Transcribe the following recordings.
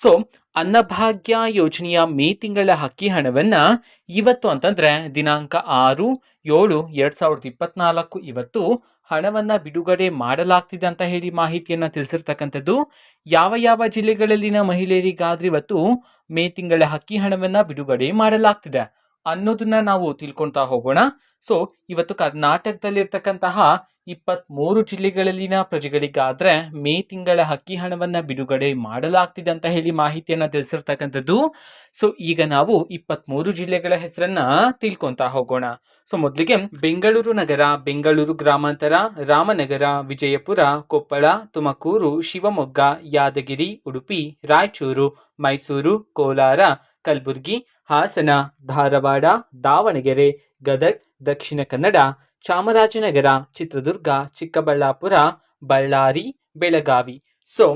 So Annabhagya ಯೋಜನೆಯ ಮೇ ತಿಂಗಳ ಹಕ್ಕಿ ಹಣವನ್ನ ಇವತ್ತು ಅಂತಂದ್ರೆ ದಿನಾಂಕ ಆರು, ಏಳು, ಎರಡ್ ಸಾವಿರದ ಇಪ್ಪತ್ನಾಲ್ಕು ಇವತ್ತು ಹಣವನ್ನ ಬಿಡುಗಡೆ ಮಾಡಲಾಗ್ತಿದೆ ಅಂತ ಹೇಳಿ ಮಾಹಿತಿಯನ್ನು ತಿಳಿಸಿರ್ತಕ್ಕಂಥದ್ದು. ಯಾವ ಯಾವ ಜಿಲ್ಲೆಗಳಲ್ಲಿನ ಮಹಿಳೆಯರಿಗಾದ್ರೆ ಇವತ್ತು ಮೇ ತಿಂಗಳ ಹಕ್ಕಿ ಹಣವನ್ನ ಬಿಡುಗಡೆ ಮಾಡಲಾಗ್ತಿದೆ. ಅನ್ನೋದನ್ನ ನಾವು ತಿಳ್ಕೊಳ್ತಾ ಹೋಗೋಣ. ಸೊ ಇವತ್ತು ಕರ್ನಾಟಕದಲ್ಲಿರ್ತಕ್ಕಂತಹ ಇಪ್ಪತ್ಮೂರು ಜಿಲ್ಲೆಗಳಲ್ಲಿನ ಪ್ರಜೆಗಳಿಗಾದ್ರೆ ಮೇ ತಿಂಗಳ ಹಕ್ಕಿ ಹಣವನ್ನ ಬಿಡುಗಡೆ ಮಾಡಲಾಗ್ತಿದೆ ಅಂತ ಹೇಳಿ ಮಾಹಿತಿಯನ್ನ ತಿಳಿಸಿರ್ತಕ್ಕಂಥದ್ದು. ಸೊ ಈಗ ನಾವು ಇಪ್ಪತ್ಮೂರು ಜಿಲ್ಲೆಗಳ ಹೆಸರನ್ನ ತಿಳ್ಕೊಂತಾ ಹೋಗೋಣ. ಸೊ ಮೊದಲಿಗೆ ಬೆಂಗಳೂರು ನಗರ, ಬೆಂಗಳೂರು ಗ್ರಾಮಾಂತರ, ರಾಮನಗರ, ವಿಜಯಪುರ, ಕೊಪ್ಪಳ, ತುಮಕೂರು, ಶಿವಮೊಗ್ಗ, ಯಾದಗಿರಿ, ಉಡುಪಿ, ರಾಯಚೂರು, ಮೈಸೂರು, ಕೋಲಾರ ಕಲಬುರಗಿ, ಹಾಸನ, ಧಾರವಾಡ, ದಾವಣಗೆರೆ, ಗದಗ್, ದಕ್ಷಿಣ ಕನ್ನಡ, ಚಾಮರಾಜನಗರ, ಚಿತ್ರದುರ್ಗ, ಚಿಕ್ಕಬಳ್ಳಾಪುರ, ಬಳ್ಳಾರಿ, ಬೆಳಗಾವಿ. ಸೊ,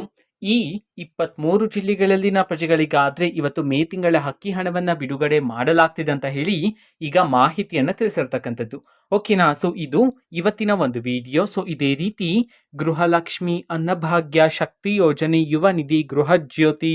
ಈ ಇಪ್ಪತ್ಮೂರು ಜಿಲ್ಲೆಗಳಲ್ಲಿನ ಪ್ರಜೆಗಳಿಗಾದರೆ ಇವತ್ತು ಮೇ ತಿಂಗಳ ಹಕ್ಕಿ ಹಣವನ್ನ ಬಿಡುಗಡೆ ಮಾಡಲಾಗ್ತಿದೆ ಅಂತ ಹೇಳಿ ಈಗ ಮಾಹಿತಿಯನ್ನ ತಿಳಿಸಿರ್ತಕ್ಕಂಥದ್ದು. ಓಕೆನಾ? ಸೊ, ಇದು ಇವತ್ತಿನ ಒಂದು ವಿಡಿಯೋ. ಸೊ, ಇದೇ ರೀತಿ ಗೃಹಲಕ್ಷ್ಮಿ ಅನ್ನಭಾಗ್ಯ ಶಕ್ತಿ ಯೋಜನೆ ಯುವ ನಿಧಿ ಗೃಹ ಜ್ಯೋತಿ